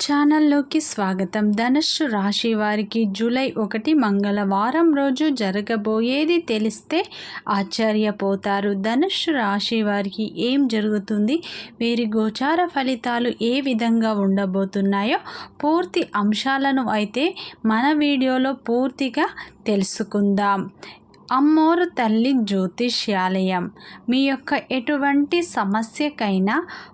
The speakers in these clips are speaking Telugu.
ఛానల్లోకి స్వాగతం. ధనుస్సు రాశి వారికి జూలై ఒకటి మంగళవారం రోజు జరగబోయేది తెలిస్తే ఆశ్చర్యపోతారు. ధనుస్సు రాశి వారికి ఏం జరుగుతుంది? వీరి గోచార ఫలితాలు ఏ విధంగా ఉండబోతున్నాయో పూర్తి అంశాలను అయితే మన వీడియోలో పూర్తిగా తెలుసుకుందాం. అమ్మోరు తల్లి జ్యోతిష్యాలయం. మీ యొక్క ఎటువంటి సమస్యకైనా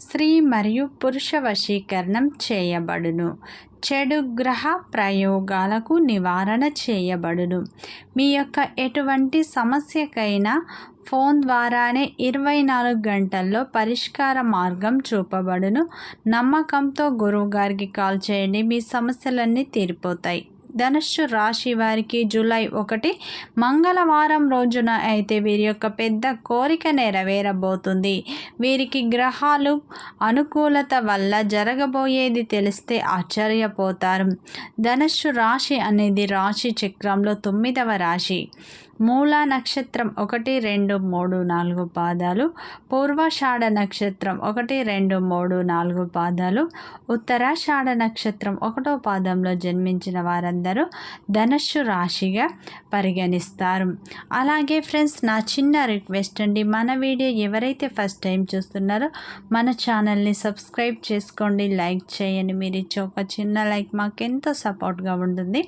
స్త్రీ మరియు పురుష వశీకరణం చేయబడును. చెడు గ్రహ ప్రయోగాలకు నివారణ చేయబడును. మీ యొక్క ఎటువంటి సమస్యకైనా ఫోన్ ద్వారానే ఇరవై నాలుగు గంటల్లో పరిష్కార మార్గం చూపబడును. నమ్మకంతో గురువుగారికి కాల్ చేయండి. మీ సమస్యలన్నీ తీరిపోతాయి. ధనుస్సు రాశి వారికి జూలై ఒకటి మంగళవారం రోజున అయితే వీరి యొక్క పెద్ద కోరిక నెరవేరబోతుంది. వీరికి గ్రహాలు అనుకూలత వల్ల జరగబోయేది తెలిస్తే ఆశ్చర్యపోతారు. ధనుస్సు రాశి అనేది రాశి చక్రంలో తొమ్మిదవ రాశి. మూల నక్షత్రం ఒకటి రెండు మూడు నాలుగు పాదాలు. పూర్వషాఢ నక్షత్రం ఒకటి రెండు మూడు నాలుగు పాదాలు. ఉత్తరాషాఢ నక్షత్రం ఒకటో పాదంలో జన్మించిన వారందరూ అందరూ ధనుషు రాశిగా పరిగణిస్తారు. అలాగే ఫ్రెండ్స్ నా చిన్న రిక్వెస్ట్ అండి. మన వీడియో ఎవరైతే ఫస్ట్ టైం చూస్తున్నారో మన ఛానల్ని సబ్స్క్రైబ్ చేసుకోండి. లైక్ చేయండి. మీరు ఇచ్చే ఒక చిన్న లైక్ మాకు ఎంతో సపోర్ట్గా ఉంటుంది.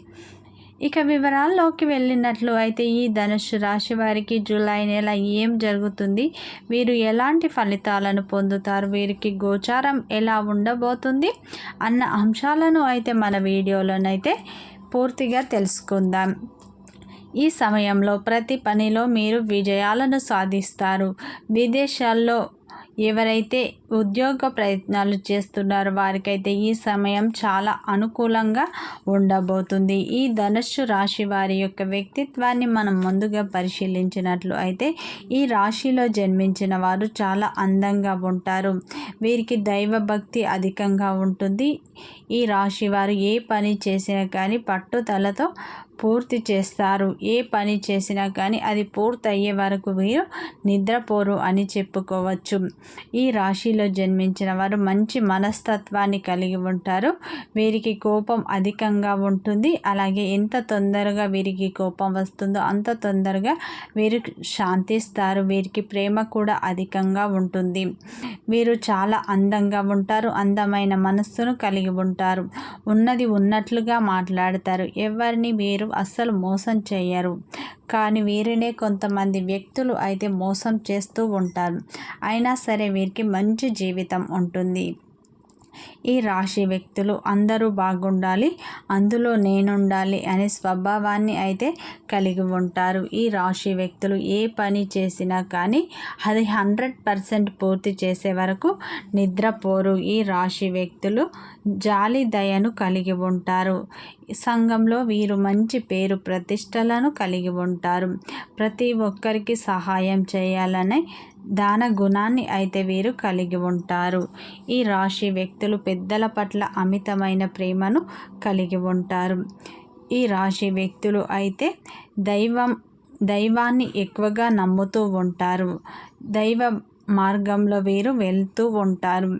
ఇక వివరాల్లోకి వెళ్ళినట్లు అయితే ఈ ధనుషు రాశి వారికి జూలై నెల ఏం జరుగుతుంది? వీరు ఎలాంటి ఫలితాలను పొందుతారు? వీరికి గోచారం ఎలా ఉండబోతుంది? అన్న అంశాలను అయితే మన వీడియోలోనైతే పూర్తిగా తెలుసుకుందాం. ఈ సమయంలో ప్రతి పనిలో మీరు విజయాలను సాధిస్తారు. విదేశాల్లో ఎవరైతే ఉద్యోగ ప్రయత్నాలు చేస్తున్నారో వారికైతే ఈ సమయం చాలా అనుకూలంగా ఉండబోతుంది. ఈ ధనుస్సు రాశి వారి యొక్క వ్యక్తిత్వాన్ని మనం ముందుగా పరిశీలించినట్లు అయితే ఈ రాశిలో జన్మించిన వారు చాలా అందంగా ఉంటారు. వీరికి దైవభక్తి అధికంగా ఉంటుంది. ఈ రాశి వారు ఏ పని చేసినా కానీ పట్టుదలతో పూర్తి చేస్తారు. ఏ పని చేసినా కానీ అది పూర్తయ్యే వరకు వీరు నిద్రపోరు అని చెప్పుకోవచ్చు. ఈ రాశిలో జన్మించిన వారు మంచి మనస్తత్వాన్ని కలిగి ఉంటారు. వీరికి కోపం అధికంగా ఉంటుంది. అలాగే ఎంత తొందరగా వీరికి కోపం వస్తుందో అంత తొందరగా వీరు శాంతిస్తారు. వీరికి ప్రేమ కూడా అధికంగా ఉంటుంది. వీరు చాలా అందంగా ఉంటారు. అందమైన మనస్సును కలిగి ఉంటారు. ఉన్నది ఉన్నట్లుగా మాట్లాడతారు. ఎవరిని వీరు అస్సలు మోసం చేయరు కానీ వీరినే కొంతమంది వ్యక్తులు అయితే మోసం చేస్తూ ఉంటారు. అయినా సరే వీరికి మంచి జీవితం ఉంటుంది. ఈ రాశి వ్యక్తులు అందరూ బాగుండాలి అందులో నేనుండాలి అనే స్వభావాన్ని అయితే కలిగి ఉంటారు. ఈ రాశి వ్యక్తులు ఏ పని చేసినా కానీ అది హండ్రెడ్ పర్సెంట్ పూర్తి చేసే వరకు నిద్రపోరు. ఈ రాశి వ్యక్తులు జాలి దయను కలిగి ఉంటారు. సంఘంలో వీరు మంచి పేరు ప్రతిష్టలను కలిగి ఉంటారు. ప్రతి ఒక్కరికి సహాయం చేయాలనే దాన గుణాన్ని అయితే వీరు కలిగి ఉంటారు. ఈ రాశి వ్యక్తులు పెద్దల పట్ల అమితమైన ప్రేమను కలిగి ఉంటారు. ఈ రాశి వ్యక్తులు అయితే దైవం దైవాన్ని ఎక్కువగా నమ్ముతూ ఉంటారు. దైవ మార్గంలో వీరు వెళ్తూ ఉంటారు.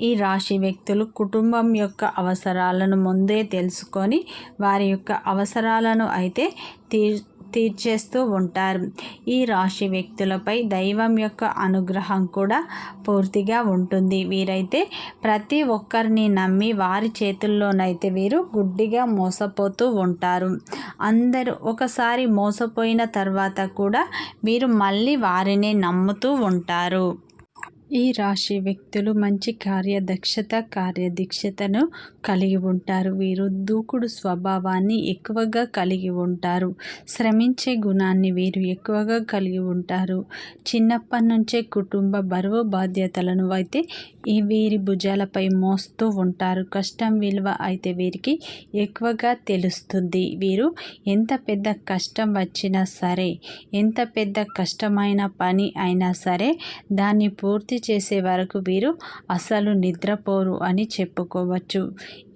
ఈ రాశి వ్యక్తులు కుటుంబం యొక్క అవసరాలను ముందే తెలుసుకొని వారి యొక్క అవసరాలను అయితే తీర్ తీర్చేస్తూ ఉంటారు. ఈ రాశి వ్యక్తులపై దైవం యొక్క అనుగ్రహం కూడా పూర్తిగా ఉంటుంది. వీరైతే ప్రతి ఒక్కరిని నమ్మి వారి చేతుల్లోనైతే వీరు గుడ్డిగా మోసపోతూ ఉంటారు. అందరూ ఒకసారి మోసపోయిన తర్వాత కూడా వీరు మళ్ళీ వారినే నమ్ముతూ ఉంటారు. ఈ రాశి వ్యక్తులు మంచి కార్యదక్షత కార్యదీక్షతను కలిగి ఉంటారు. వీరు దూకుడు స్వభావాన్ని ఎక్కువగా కలిగి ఉంటారు. శ్రమించే గుణాన్ని వీరు ఎక్కువగా కలిగి ఉంటారు. చిన్నప్పటి నుంచే కుటుంబ బరువు బాధ్యతలను అయితే ఈ వీరి భుజాలపై మోస్తూ ఉంటారు. కష్టం విలువ అయితే వీరికి ఎక్కువగా తెలుస్తుంది. వీరు ఎంత పెద్ద కష్టం వచ్చినా సరే ఎంత పెద్ద కష్టమైన పని అయినా సరే దాన్ని పూర్తి చేసే వరకు వీరు అసలు నిద్రపోరు అని చెప్పుకోవచ్చు.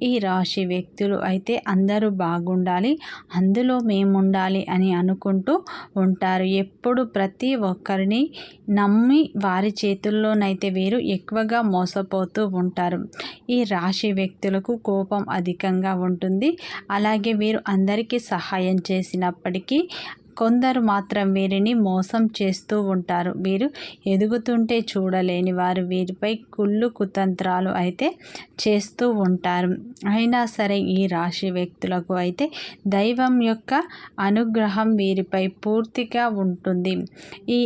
ఈ రాశి వ్యక్తులు అయితే అందరూ బాగుండాలి అందులో మేముండాలి అని అనుకుంటూ ఉంటారు. ఎప్పుడు ప్రతి ఒక్కరిని నమ్మి వారి చేతుల్లోనైతే వీరు ఎక్కువగా మోసపోతూ ఉంటారు. ఈ రాశి వ్యక్తులకు కోపం అధికంగా ఉంటుంది. అలాగే వీరు అందరికీ సహాయం చేసినప్పటికీ కొందరు మాత్రం వీరిని మోసం చేస్తూ ఉంటారు. వీరు ఎదుగుతుంటే చూడలేని వారు వీరిపై కుళ్ళు కుతంత్రాలు అయితే చేస్తూ ఉంటారు. అయినా సరే ఈ రాశి వ్యక్తులకు అయితే దైవం యొక్క అనుగ్రహం వీరిపై పూర్తిగా ఉంటుంది. ఈ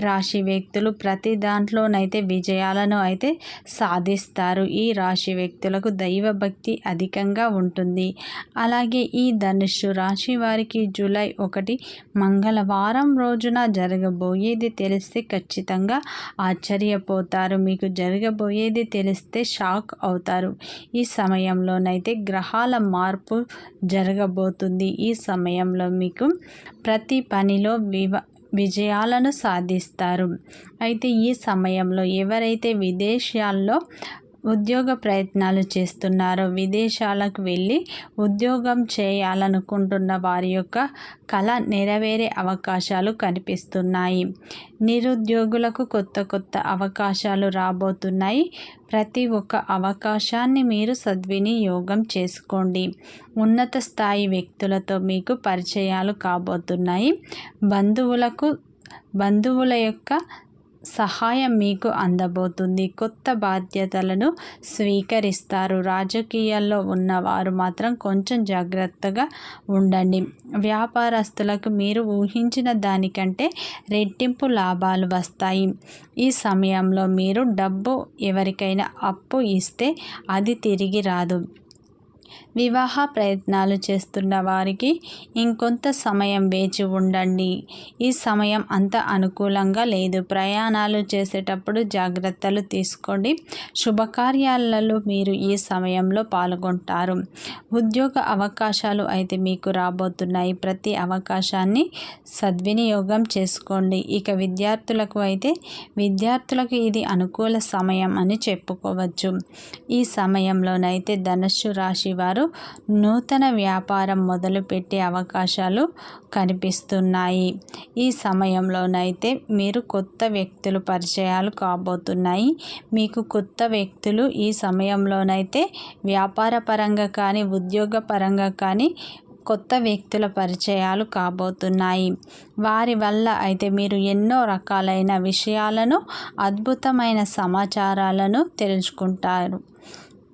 రాశి వ్యక్తులు ప్రతి దాంట్లోనైతే విజయాలను అయితే సాధిస్తారు. ఈ రాశి వ్యక్తులకు దైవభక్తి అధికంగా ఉంటుంది. అలాగే ఈ ధనుష్ రాశి వారికి జూలై ఒకటి మంగళవారం రోజున జరగబోయేది తెలిస్తే ఖచ్చితంగా ఆశ్చర్యపోతారు. మీకు జరగబోయేది తెలిస్తే షాక్ అవుతారు. ఈ సమయంలోనైతే గ్రహాల మార్పు జరగబోతుంది. ఈ సమయంలో మీకు ప్రతి పనిలో వివ విజయాలను సాధిస్తారు. అయితే ఈ సమయంలో ఎవరైతే విదేశాల్లో ఉద్యోగ ప్రయత్నాలు చేస్తున్నారో విదేశాలకు వెళ్ళి ఉద్యోగం చేయాలనుకుంటున్న వారి యొక్క కళ నెరవేరే అవకాశాలు కనిపిస్తున్నాయి. నిరుద్యోగులకు కొత్త కొత్త అవకాశాలు రాబోతున్నాయి. ప్రతి ఒక్క అవకాశాన్ని మీరు సద్వినియోగం చేసుకోండి. ఉన్నత స్థాయి వ్యక్తులతో మీకు పరిచయాలు కాబోతున్నాయి. బంధువులకు బంధువుల యొక్క సహాయం మీకు అందబోతుంది. కొత్త బాధ్యతలను స్వీకరిస్తారు. రాజకీయాల్లో ఉన్నవారు మాత్రం కొంచెం జాగ్రత్తగా ఉండండి. వ్యాపారస్తులకు మీరు ఊహించిన దానికంటే రెట్టింపు లాభాలు వస్తాయి. ఈ సమయంలో మీరు డబ్బు ఎవరికైనా అప్పు ఇస్తే అది తిరిగి రాదు. వివాహ ప్రయత్నాలు చేస్తున్న వారికి ఇంకొంత సమయం వేచి ఉండండి. ఈ సమయం అంత అనుకూలంగా లేదు. ప్రయాణాలు చేసేటప్పుడు జాగ్రత్తలు తీసుకోండి. శుభకార్యాలలో మీరు ఈ సమయంలో పాల్గొంటారు. ఉద్యోగ అవకాశాలు అయితే మీకు రాబోతున్నాయి. ప్రతి అవకాశాన్ని సద్వినియోగం చేసుకోండి. ఇక విద్యార్థులకు అయితే విద్యార్థులకు ఇది అనుకూల సమయం అని చెప్పుకోవచ్చు. ఈ సమయంలోనైతే ధనుస్సు రాశి వారు నూతన వ్యాపారం మొదలుపెట్టే అవకాశాలు కనిపిస్తున్నాయి. ఈ సమయంలోనైతే మీరు కొత్త వ్యక్తులు పరిచయాలు కాబోతున్నాయి. మీకు కొత్త వ్యక్తులు ఈ సమయంలోనైతే వ్యాపార పరంగా కానీ ఉద్యోగ పరంగా కానీ కొత్త వ్యక్తుల పరిచయాలు కాబోతున్నాయి. వారి వల్ల అయితే మీరు ఎన్నో రకాలైన విషయాలను అద్భుతమైన సమాచారాలను తెలుసుకుంటారు.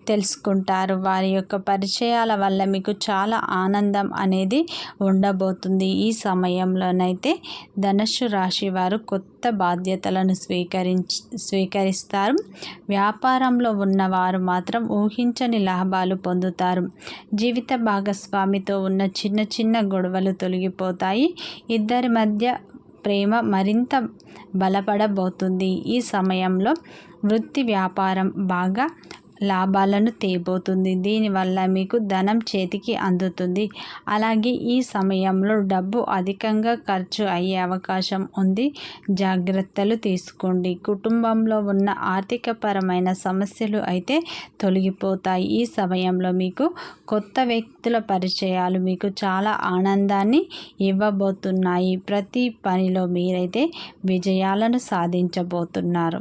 తెలుసుకుంటారు. వారి యొక్క పరిచయాల వల్ల మీకు చాలా ఆనందం అనేది ఉండబోతుంది. ఈ సమయంలోనైతే ధనుసు రాశి వారు కొత్త బాధ్యతలను స్వీకరించి స్వీకరిస్తారు. వ్యాపారంలో ఉన్నవారు మాత్రం ఊహించని లాభాలు పొందుతారు. జీవిత భాగస్వామితో ఉన్న చిన్న చిన్న గొడవలు తొలగిపోతాయి. ఇద్దరి మధ్య ప్రేమ మరింత బలపడబోతుంది. ఈ సమయంలో వృత్తి వ్యాపారం బాగా లాభాలను తేబోతుంది. దీనివల్ల మీకు ధనం చేతికి అందుతుంది. అలాగే ఈ సమయంలో డబ్బు అధికంగా ఖర్చు అయ్యే అవకాశం ఉంది. జాగ్రత్తలు తీసుకోండి. కుటుంబంలో ఉన్న ఆర్థికపరమైన సమస్యలు అయితే తొలగిపోతాయి. ఈ సమయంలో మీకు కొత్త వ్యక్తుల పరిచయాలు మీకు చాలా ఆనందాన్ని ఇవ్వబోతున్నాయి. ప్రతి పనిలో మీరైతే విజయాలను సాధించబోతున్నారు.